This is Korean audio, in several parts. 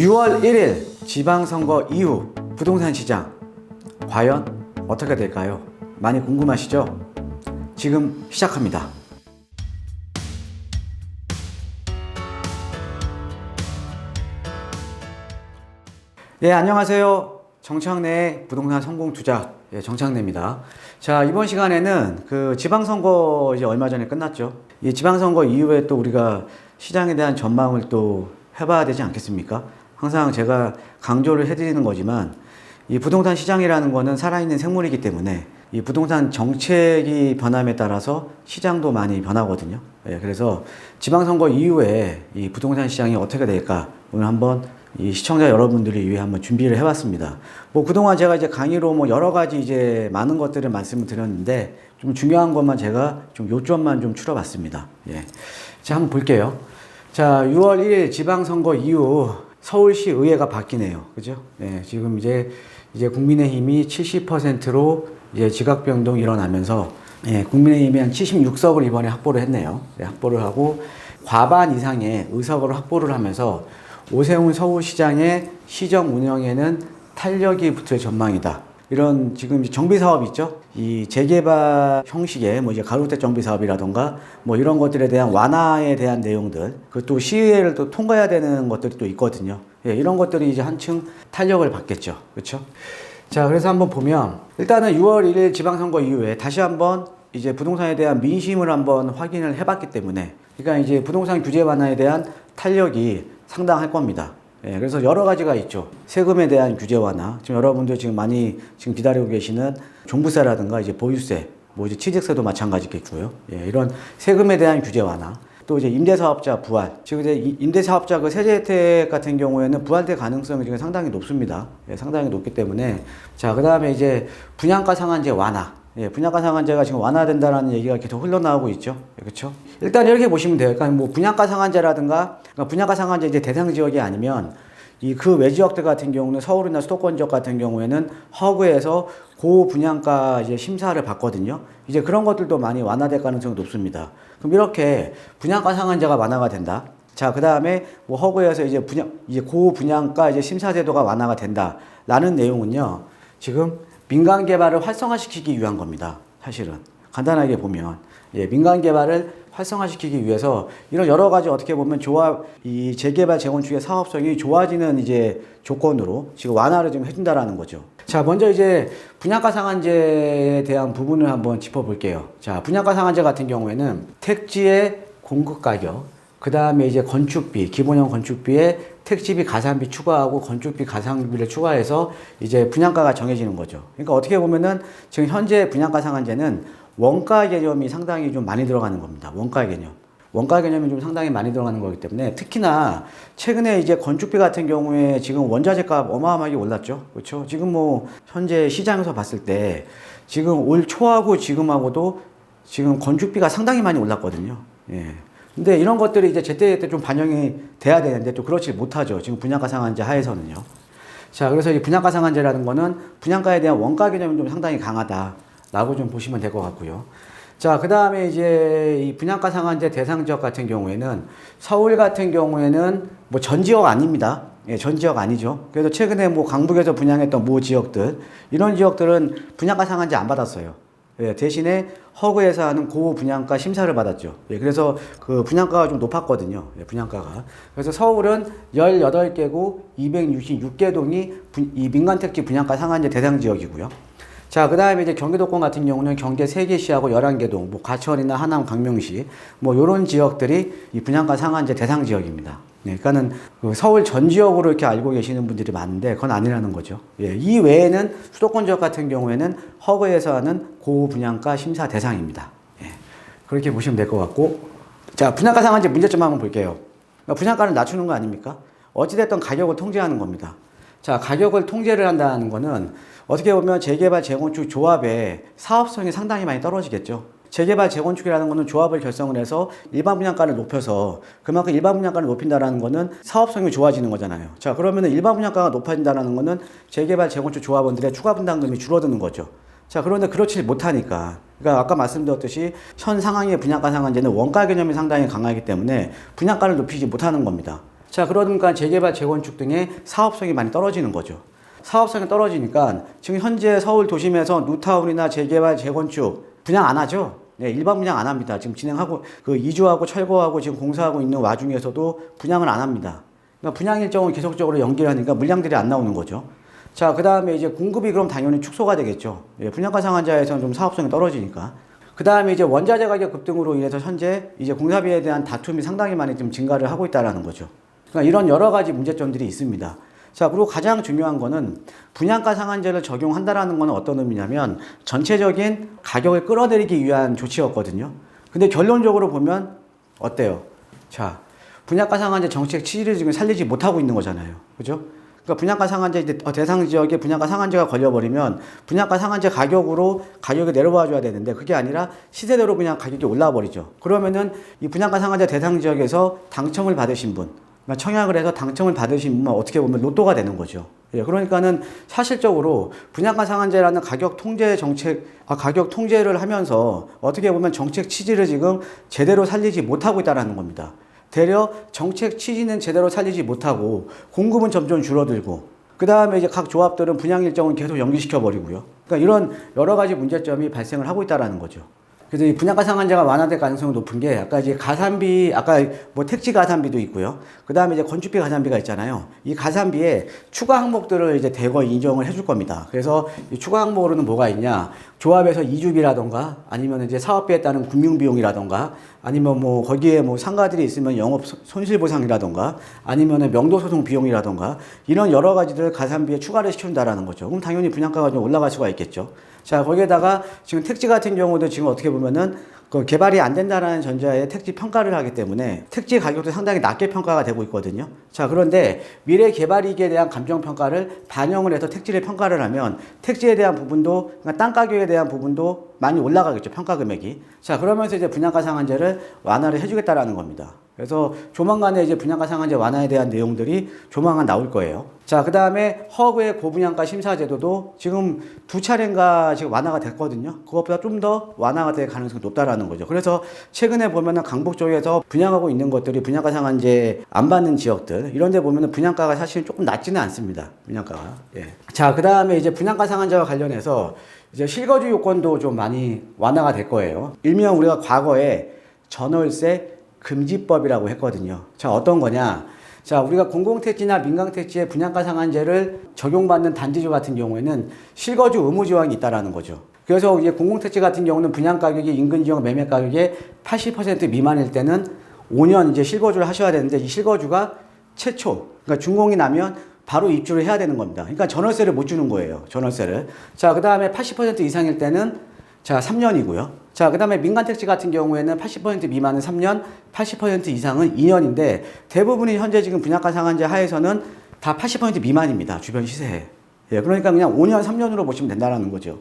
6월 1일 지방선거 이후 부동산 시장 과연 어떻게 될까요? 많이 궁금하시죠? 지금 시작합니다. 네, 안녕하세요. 정창래 부동산 성공 투자 예, 정창래입니다. 자, 이번 시간에는 그 지방선거 이제 얼마 전에 끝났죠. 이 지방선거 이후에 또 우리가 시장에 대한 전망을 또 해봐야 되지 않겠습니까? 항상 제가 강조를 해드리는 거지만 이 부동산 시장이라는 거는 살아있는 생물이기 때문에 이 부동산 정책이 변함에 따라서 시장도 많이 변하거든요. 예, 그래서 지방선거 이후에 이 부동산 시장이 어떻게 될까 오늘 한번 이 시청자 여러분들을 위해 한번 준비를 해봤습니다. 뭐 그동안 제가 이제 강의로 뭐 여러 가지 이제 많은 것들을 말씀을 드렸는데 좀 중요한 것만 제가 좀 요점만 좀 추려봤습니다. 예. 자, 한번 볼게요. 자, 6월 1일 지방선거 이후 서울시 의회가 바뀌네요. 그죠? 예, 지금 이제 이제 국민의힘이 70%로 이제 지각 변동이 일어나면서 예, 국민의힘이 한 76석을 이번에 확보를 했네요. 예, 확보를 하고 과반 이상의 의석을 확보를 하면서 오세훈 서울시장의 시정 운영에는 탄력이 붙을 전망이다. 이런 지금 정비 사업 있죠? 이 재개발 형식의 뭐 이제 가로택 정비 사업이라던가 뭐 이런 것들에 대한 완화에 대한 내용들, 그또 시의회를 또 통과해야 되는 것들이 또 있거든요. 예, 이런 것들이 이제 한층 탄력을 받겠죠. 그렇죠? 자, 그래서 한번 보면 일단은 6월 1일 지방선거 이후에 다시 한번 이제 부동산에 대한 민심을 한번 확인을 해봤기 때문에 그러니까 이제 부동산 규제 완화에 대한 탄력이 상당할 겁니다. 예, 그래서 여러 가지가 있죠. 세금에 대한 규제 완화. 지금 여러분들 지금 많이 지금 기다리고 계시는 종부세라든가 이제 보유세, 뭐 이제 취득세도 마찬가지겠고요. 예, 이런 세금에 대한 규제 완화. 또 이제 임대사업자 부활. 지금 이제 이 임대사업자 그 세제 혜택 같은 경우에는 부활될 가능성이 지금 상당히 높습니다. 예, 상당히 높기 때문에 자, 그 다음에 이제 분양가 상한제 완화. 예, 분양가 상한제가 지금 완화된다라는 얘기가 계속 흘러나오고 있죠. 예, 그렇죠? 일단 이렇게 보시면 돼요. 그러니까 뭐 분양가 상한제라든가 그러니까 분양가 상한제 이제 대상 지역이 아니면 이 그 외 지역들 같은 경우는 서울이나 수도권 지역 같은 경우에는 허그에서 고 분양가 이제 심사를 받거든요. 이제 그런 것들도 많이 완화될 가능성이 높습니다. 그럼 이렇게 분양가 상한제가 완화가 된다. 자, 그 다음에 뭐 허그에서 이제 분양, 이제 고 분양가 이제 심사 제도가 완화가 된다라는 내용은요. 지금 민간 개발을 활성화시키기 위한 겁니다. 사실은 간단하게 보면 예, 민간 개발을 활성화시키기 위해서 이런 여러 가지 어떻게 보면 조합 이 재개발 재건축의 사업성이 좋아지는 이제 조건으로 지금 완화를 좀 해준다라는 거죠. 자, 먼저 이제 분양가 상한제에 대한 부분을 한번 짚어볼게요. 자, 분양가 상한제 같은 경우에는 택지의 공급 가격, 그 다음에 이제 건축비, 기본형 건축비에 택지비 가산비 추가하고 건축비 가산비를 추가해서 이제 분양가가 정해지는 거죠. 그러니까 어떻게 보면은 지금 현재 분양가 상한제는 원가 개념이 상당히 좀 많이 들어가는 겁니다. 원가 개념. 원가 개념이 좀 상당히 많이 들어가는 거기 때문에 특히나 최근에 이제 건축비 같은 경우에 지금 원자재 값 어마어마하게 올랐죠. 그렇죠? 지금 뭐 현재 시장에서 봤을 때 지금 올 초하고 지금하고도 지금 건축비가 상당히 많이 올랐거든요. 예. 근데 이런 것들이 이제 제때제때 좀 반영이 돼야 되는데 또 그렇지 못하죠. 지금 분양가 상한제 하에서는요. 자, 그래서 이 분양가 상한제라는 거는 분양가에 대한 원가 개념이 좀 상당히 강하다라고 좀 보시면 될 것 같고요. 자, 그 다음에 이제 이 분양가 상한제 대상 지역 같은 경우에는 서울 같은 경우에는 뭐 전 지역 아닙니다. 예, 전 지역 아니죠. 그래서 최근에 뭐 강북에서 분양했던 모 지역들, 이런 지역들은 분양가 상한제 안 받았어요. 예, 대신에 허그에서 하는 고 분양가 심사를 받았죠. 예, 그래서 그 분양가가 좀 높았거든요. 예, 분양가가. 그래서 서울은 18개구 266개 동이 분- 이 민간택지 분양가 상한제 대상 지역이고요. 자, 그 다음에 이제 경기도권 같은 경우는 경계 3개 시하고 11개 동, 뭐 과천이나 하남, 강명시, 뭐 요런 지역들이 이 분양가 상한제 대상 지역입니다. 네, 그러니까는 그 서울 전 지역으로 이렇게 알고 계시는 분들이 많은데 그건 아니라는 거죠. 예, 이 외에는 수도권 지역 같은 경우에는 허그에서 하는 고 분양가 심사 대상입니다. 예, 그렇게 보시면 될 것 같고. 자, 분양가 상한제 문제점 한번 볼게요. 분양가를 낮추는 거 아닙니까? 어찌됐든 가격을 통제하는 겁니다. 자, 가격을 통제를 한다는 거는 어떻게 보면 재개발 재건축 조합의 사업성이 상당히 많이 떨어지겠죠. 재개발 재건축이라는 거는 조합을 결성을 해서 일반 분양가를 높여서 그만큼 일반 분양가를 높인다라는 거는 사업성이 좋아지는 거잖아요. 자, 그러면은 일반 분양가가 높아진다라는 거는 재개발 재건축 조합원들의 추가 분담금이 줄어드는 거죠. 자, 그런데 그렇지 못하니까. 그러니까 아까 말씀드렸듯이 현 상황의 분양가 상한제는 원가 개념이 상당히 강하기 때문에 분양가를 높이지 못하는 겁니다. 자, 그러니까 재개발, 재건축 등의 사업성이 많이 떨어지는 거죠. 사업성이 떨어지니까 지금 현재 서울 도심에서 뉴타운이나 재개발, 재건축 분양 안 하죠. 네, 일반 분양 안 합니다. 지금 진행하고 그 이주하고 철거하고 지금 공사하고 있는 와중에서도 분양을 안 합니다. 그러니까 분양 일정을 계속적으로 연기하니까 물량들이 안 나오는 거죠. 자, 그 다음에 이제 공급이 그럼 당연히 축소가 되겠죠. 예, 분양가 상한자에서는 좀 사업성이 떨어지니까. 그 다음에 이제 원자재 가격 급등으로 인해서 현재 이제 공사비에 대한 다툼이 상당히 많이 좀 증가를 하고 있다라는 거죠. 그러니까 이런 여러 가지 문제점들이 있습니다. 자, 그리고 가장 중요한 거는 분양가 상한제를 적용한다라는 거는 어떤 의미냐면 전체적인 가격을 끌어내리기 위한 조치였거든요. 근데 결론적으로 보면 어때요? 자, 분양가 상한제 정책 취지를 지금 살리지 못하고 있는 거잖아요. 그죠? 그러니까 분양가 상한제 대상 지역에 분양가 상한제가 걸려버리면 분양가 상한제 가격으로 가격이 내려와 줘야 되는데 그게 아니라 시세대로 그냥 가격이 올라와 버리죠. 그러면은 이 분양가 상한제 대상 지역에서 당첨을 받으신 분, 청약을 해서 당첨을 받으신 분만 어떻게 보면 로또가 되는 거죠. 예, 그러니까는 사실적으로 분양가 상한제라는 가격 통제 정책, 아, 가격 통제를 하면서 어떻게 보면 정책 취지를 지금 제대로 살리지 못하고 있다는 겁니다. 되려 정책 취지는 제대로 살리지 못하고 공급은 점점 줄어들고 그 다음에 이제 각 조합들은 분양 일정은 계속 연기시켜 버리고요. 그러니까 이런 여러 가지 문제점이 발생을 하고 있다라는 거죠. 그래서 이 분양가 상한제가 완화될 가능성이 높은 게 아까 이제 가산비 아까 뭐 택지 가산비도 있고요. 그다음에 이제 건축비 가산비가 있잖아요. 이 가산비에 추가 항목들을 이제 대거 인정을 해줄 겁니다. 그래서 이 추가 항목으로는 뭐가 있냐? 조합에서 이주비라던가 아니면 이제 사업비에 따른 금융 비용이라던가 아니면 뭐 거기에 뭐 상가들이 있으면 영업 손- 손실 보상이라던가 아니면 명도 소송 비용이라던가 이런 여러 가지들 가산비에 추가를 시킨다라는 거죠. 그럼 당연히 분양가가 좀 올라갈 수가 있겠죠. 자, 거기에다가 지금 택지 같은 경우도 지금 어떻게 보면은 그 개발이 안 된다라는 전자에 택지 평가를 하기 때문에 택지 가격도 상당히 낮게 평가가 되고 있거든요. 자, 그런데 미래 개발 이익에 대한 감정 평가를 반영을 해서 택지를 평가를 하면 택지에 대한 부분도 그러니까 땅 가격에 대한 부분도 많이 올라가겠죠. 평가 금액이. 자, 그러면서 이제 분양가 상한제를 완화를 해 주겠다라는 겁니다. 그래서 조만간에 이제 분양가 상한제 완화에 대한 내용들이 조만간 나올 거예요. 자, 그 다음에 허그의 고분양가 심사제도도 지금 두 차례인가 지금 완화가 됐거든요. 그것보다 좀 더 완화가 될 가능성이 높다라는 거죠. 그래서 최근에 보면은 강북 쪽에서 분양하고 있는 것들이 분양가 상한제 안 받는 지역들 이런 데 보면은 분양가가 사실 조금 낮지는 않습니다. 분양가가. 예. 자, 그 다음에 이제 분양가 상한제와 관련해서 이제 실거주 요건도 좀 많이 완화가 될 거예요. 일명 우리가 과거에 전월세 금지법이라고 했거든요. 자, 어떤 거냐? 자, 우리가 공공택지나 민간택지의 분양가 상한제를 적용받는 단지주 같은 경우에는 실거주 의무 조항이 있다라는 거죠. 그래서 이제 공공택지 같은 경우는 분양 가격이 인근 지역 매매 가격의 80% 미만일 때는 5년 이제 실거주를 하셔야 되는데 이 실거주가 최초, 그러니까 준공이 나면 바로 입주를 해야 되는 겁니다. 그러니까 전월세를 못 주는 거예요. 전월세를. 자, 그 다음에 80% 이상일 때는 자, 3년이고요. 자, 그 다음에 민간 택지 같은 경우에는 80% 미만은 3년, 80% 이상은 2년인데 대부분이 현재 지금 분양가 상한제 하에서는 다 80% 미만입니다. 주변 시세에. 예, 그러니까 그냥 5년, 3년으로 보시면 된다는 거죠.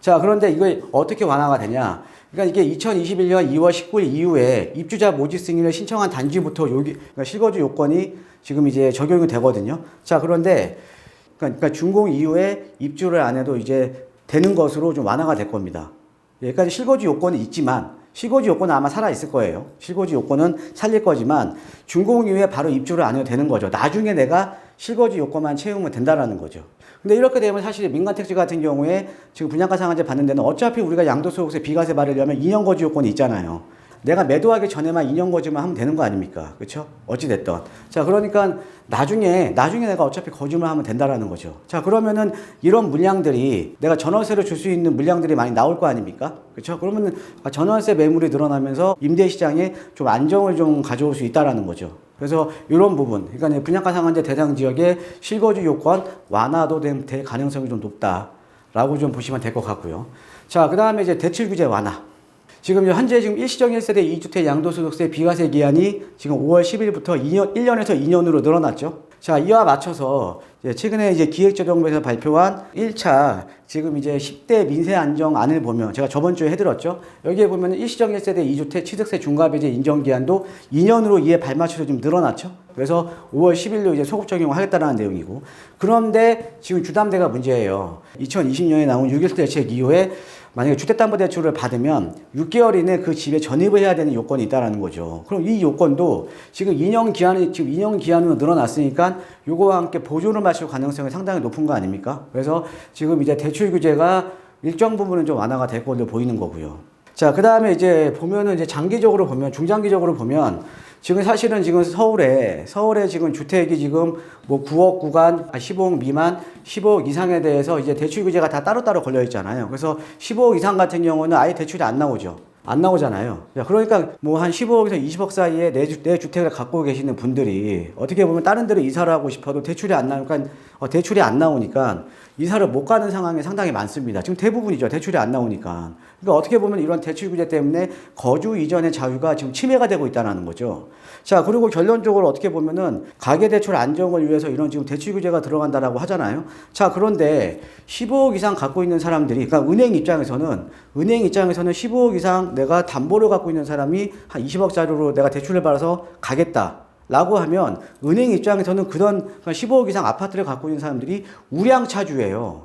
자, 그런데 이거 어떻게 완화가 되냐? 그러니까 이게 2021년 2월 19일 이후에 입주자 모집 승인을 신청한 단지부터 여기 그러니까 실거주 요건이 지금 이제 적용이 되거든요. 자, 그런데 그러니까, 준공 이후에 입주를 안 해도 이제 되는 것으로 좀 완화가 될 겁니다. 여기까지 실거주 요건은 있지만 실거주 요건은 아마 살아 있을 거예요. 실거주 요건은 살릴 거지만 준공 이후에 바로 입주를 안 해도 되는 거죠. 나중에 내가 실거주 요건만 채우면 된다라는 거죠. 근데 이렇게 되면 사실 민간 택지 같은 경우에 지금 분양가 상한제 받는 데는 어차피 우리가 양도소득세 비과세 받으려면 2년 거주 요건이 있잖아요. 내가 매도하기 전에만 2년 거주만 하면 되는 거 아닙니까? 그렇죠? 어찌 됐든. 자, 그러니까 나중에 나중에 내가 어차피 거주만 하면 된다라는 거죠. 자, 그러면은 이런 물량들이 내가 전월세를 줄수 있는 물량들이 많이 나올 거 아닙니까? 그렇죠? 그러면은 전월세 매물이 늘어나면서 임대 시장에 좀 안정을 좀 가져올 수 있다라는 거죠. 그래서 이런 부분, 그러니까 분양가 상한제 대상 지역의 실거주 요건 완화도 될 가능성이 좀 높다라고 좀 보시면 될 것 같고요. 자, 그 다음에 이제 대출 규제 완화. 지금 현재 지금 일시적 1세대 2주택 양도소득세 비과세 기한이 지금 5월 10일부터 2년, 1년에서 2년으로 늘어났죠. 자, 이와 맞춰서 이제 최근에 이제 기획재정부에서 발표한 1차 지금 이제 10대 민세 안정안을 보면 제가 저번 주에 해드렸죠. 여기에 보면 일시적 1세대 2주택 취득세 중과배제 인정 기한도 2년으로 이에 발맞춰서 좀 늘어났죠. 그래서 5월 10일로 이제 소급 적용을 하겠다는 내용이고 그런데 지금 주담대가 문제예요. 2020년에 나온 6.1 대책 이후에 만약에 주택담보대출을 받으면 6개월 이내 그 집에 전입을 해야 되는 요건이 있다라는 거죠. 그럼 이 요건도 지금 2년 기한이 지금 2년 기한으로 늘어났으니까 요거와 함께 보조를 마실 가능성이 상당히 높은 거 아닙니까? 그래서 지금 이제 대출 규제가 일정 부분은 좀 완화가 될 걸로 보이는 거고요. 자, 그 다음에 이제 보면은 이제 장기적으로 보면, 중장기적으로 보면 지금 사실은 지금 서울에, 서울에 지금 주택이 지금 뭐 9억 구간, 아, 15억 미만, 15억 이상에 대해서 이제 대출 규제가 다 따로따로 걸려 있잖아요. 그래서 15억 이상 같은 경우는 아예 대출이 안 나오죠. 안 나오잖아요. 야, 그러니까 뭐 한 15억에서 20억 사이에 내, 주, 내 주택을 갖고 계시는 분들이 어떻게 보면 다른 데로 이사를 하고 싶어도 대출이 안 나오니까 어, 대출이 안 나오니까 이사를 못 가는 상황이 상당히 많습니다. 지금 대부분이죠. 대출이 안 나오니까. 그러니까 어떻게 보면 이런 대출 규제 때문에 거주 이전의 자유가 지금 침해가 되고 있다는 거죠. 자, 그리고 결론적으로 어떻게 보면은 가계대출 안정을 위해서 이런 지금 대출 규제가 들어간다라고 하잖아요. 자, 그런데 15억 이상 갖고 있는 사람들이, 그러니까 은행 입장에서는, 은행 입장에서는 15억 이상 내가 담보를 갖고 있는 사람이 한 20억짜리로 내가 대출을 받아서 가겠다. 라고 하면 은행 입장에서는 그런 15억 이상 아파트를 갖고 있는 사람들이 우량차주예요.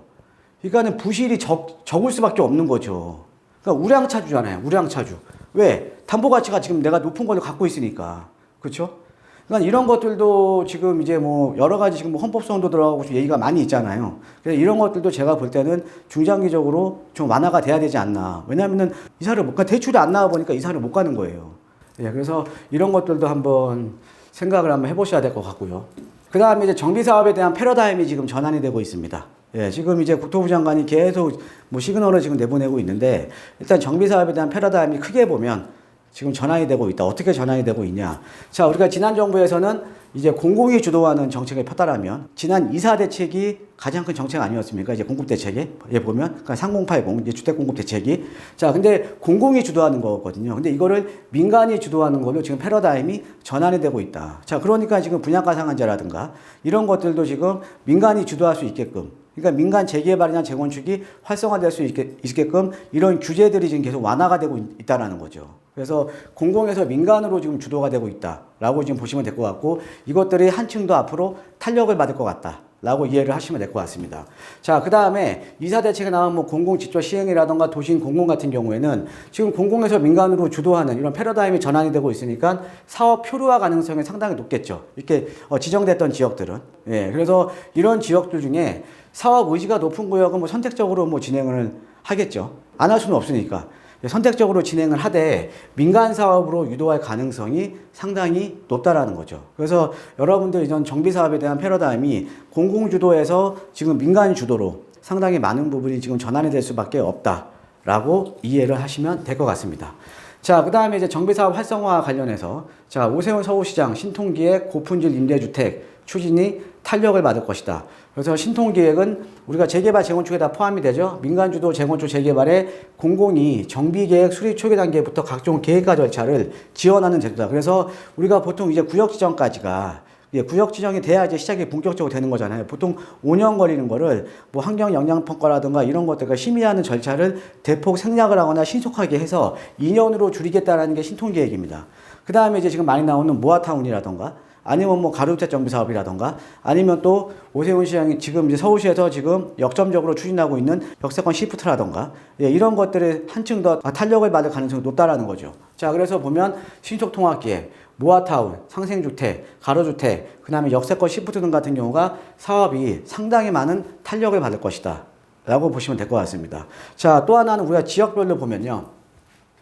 그러니까는 부실이 적, 적을 수밖에 없는 거죠. 그러니까 우량차주잖아요. 우량차주. 왜? 담보 가치가 지금 내가 높은 걸 갖고 있으니까. 그렇죠? 그러니까 이런 것들도 지금 이제 뭐 여러 가지 지금 뭐 헌법소원도 들어가고 좀 얘기가 많이 있잖아요. 그래서 이런 것들도 제가 볼 때는 중장기적으로 좀 완화가 돼야 되지 않나. 왜냐하면은 이사를 못 가, 대출이 안 나와 보니까 이사를 못 가는 거예요. 예, 그래서 이런 것들도 한번 생각을 한번 해보셔야 될 것 같고요. 그 다음에 이제 정비 사업에 대한 패러다임이 지금 전환이 되고 있습니다. 예, 지금 이제 국토부 장관이 계속 뭐 시그널을 지금 내보내고 있는데 일단 정비 사업에 대한 패러다임이 크게 보면 지금 전환이 되고 있다. 어떻게 전환이 되고 있냐? 자, 우리가 지난 정부에서는 이제 공공이 주도하는 정책을 폈다라면 지난 이사 대책이 가장 큰 정책 아니었습니까? 이제 공급 대책에 예 보면 그러니까 3080 이제 주택 공급 대책이 자, 근데 공공이 주도하는 거거든요. 근데 이거를 민간이 주도하는 걸로 지금 패러다임이 전환이 되고 있다. 자, 그러니까 지금 분양가 상한제라든가 이런 것들도 지금 민간이 주도할 수 있게끔 그러니까 민간 재개발이나 재건축이 활성화될 수 있게, 있게끔 이런 규제들이 지금 계속 완화가 되고 있, 있다라는 거죠. 그래서 공공에서 민간으로 지금 주도가 되고 있다라고 지금 보시면 될 것 같고 이것들이 한층 더 앞으로 탄력을 받을 것 같다. 라고 이해를 하시면 될 것 같습니다. 자, 그 다음에 이사 대책에 나온 뭐 공공 직접 시행이라던가 도심 공공 같은 경우에는 지금 공공에서 민간으로 주도하는 이런 패러다임이 전환이 되고 있으니까 사업 표류화 가능성이 상당히 높겠죠. 이렇게 어, 지정됐던 지역들은. 예, 그래서 이런 지역들 중에 사업 의지가 높은 구역은 뭐 선택적으로 뭐 진행을 하겠죠. 안 할 수는 없으니까. 선택적으로 진행을 하되 민간 사업으로 유도할 가능성이 상당히 높다라는 거죠. 그래서 여러분들 이전 정비 사업에 대한 패러다임이 공공 주도에서 지금 민간 주도로 상당히 많은 부분이 지금 전환이 될 수밖에 없다라고 이해를 하시면 될 것 같습니다. 자, 그 다음에 이제 정비 사업 활성화 관련해서 자, 오세훈 서울시장 신통기의 고품질 임대주택 추진이 탄력을 받을 것이다. 그래서 신통기획은 우리가 재개발 재건축에 다 포함이 되죠. 민간주도 재건축 재개발에 공공이 정비계획 수립 초기 단계부터 각종 계획과 절차를 지원하는 제도다. 그래서 우리가 보통 이제 구역 지정까지가 예, 구역 지정이 돼야 이제 시작이 본격적으로 되는 거잖아요. 보통 5년 걸리는 거를 뭐 환경 영향 평가라든가 이런 것들과 심의하는 절차를 대폭 생략을 하거나 신속하게 해서 2년으로 줄이겠다라는 게 신통 계획입니다. 그 다음에 이제 지금 많이 나오는 모아타운이라던가 아니면 뭐 가로주택 정비 사업이라던가 아니면 또 오세훈 시장이 지금 이제 서울시에서 지금 역점적으로 추진하고 있는 역세권 시프트라던가 예, 이런 것들이 한층 더 탄력을 받을 가능성이 높다라는 거죠. 자, 그래서 보면 신속 통합 기획, 모아타운, 상생주택, 가로주택, 그 다음에 역세권 시프트 등 같은 경우가 사업이 상당히 많은 탄력을 받을 것이다. 라고 보시면 될 것 같습니다. 자, 또 하나는 우리가 지역별로 보면요.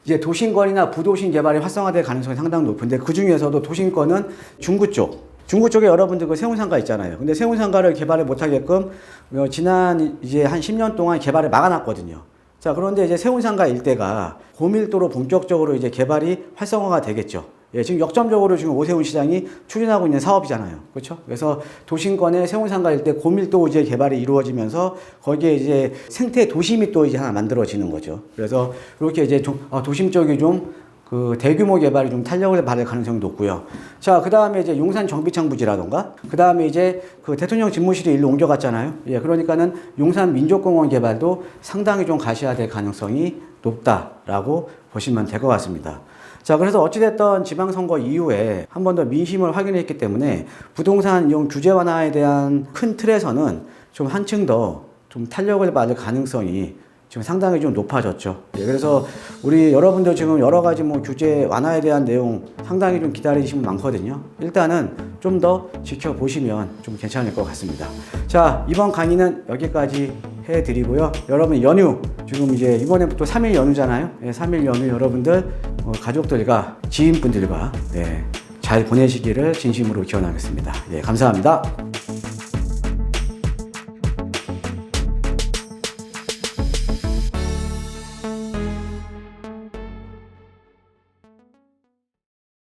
이제 도심권이나 부도심 개발이 활성화될 가능성이 상당히 높은데 그 중에서도 도심권은 중구 쪽. 중구 쪽에 여러분들 그 세운상가 있잖아요. 근데 세운상가를 개발을 못하게끔 어, 지난 이제 한 10년 동안 개발을 막아놨거든요. 자, 그런데 이제 세운상가 일대가 고밀도로 본격적으로 이제 개발이 활성화가 되겠죠. 예, 지금 역점적으로 지금 오세훈 시장이 추진하고 있는 사업이잖아요. 그렇죠? 그래서 도심권의 세운상가 일대 고밀도 이제 개발이 이루어지면서 거기에 이제 생태 도심이 또 이제 하나 만들어지는 거죠. 그래서 이렇게 이제 도, 어, 도심 쪽이 좀그 대규모 개발이 좀 탄력을 받을 가능성이 높고요. 자, 그 다음에 이제 용산 정비창 부지라던가, 그 다음에 이제 그 대통령 집무실이 일로 옮겨갔잖아요. 예, 그러니까는 용산 민족공원 개발도 상당히 좀 가셔야 될 가능성이 높다라고 보시면 될 것 같습니다. 자, 그래서 어찌됐든 지방선거 이후에 한 번 더 민심을 확인했기 때문에 부동산 용 규제 완화에 대한 큰 틀에서는 좀 한층 더 좀 탄력을 받을 가능성이 지금 상당히 좀 높아졌죠. 예, 그래서 우리 여러분들 지금 여러 가지 뭐 규제 완화에 대한 내용 상당히 좀 기다리시면 많거든요. 일단은 좀 더 지켜보시면 좀 괜찮을 것 같습니다. 자, 이번 강의는 여기까지 해드리고요. 여러분 연휴, 지금 이제 이번에부터 3일 연휴잖아요. 예, 3일 연휴 여러분들 어, 가족들과 지인분들과 네, 잘 보내시기를 진심으로 기원하겠습니다. 예, 감사합니다.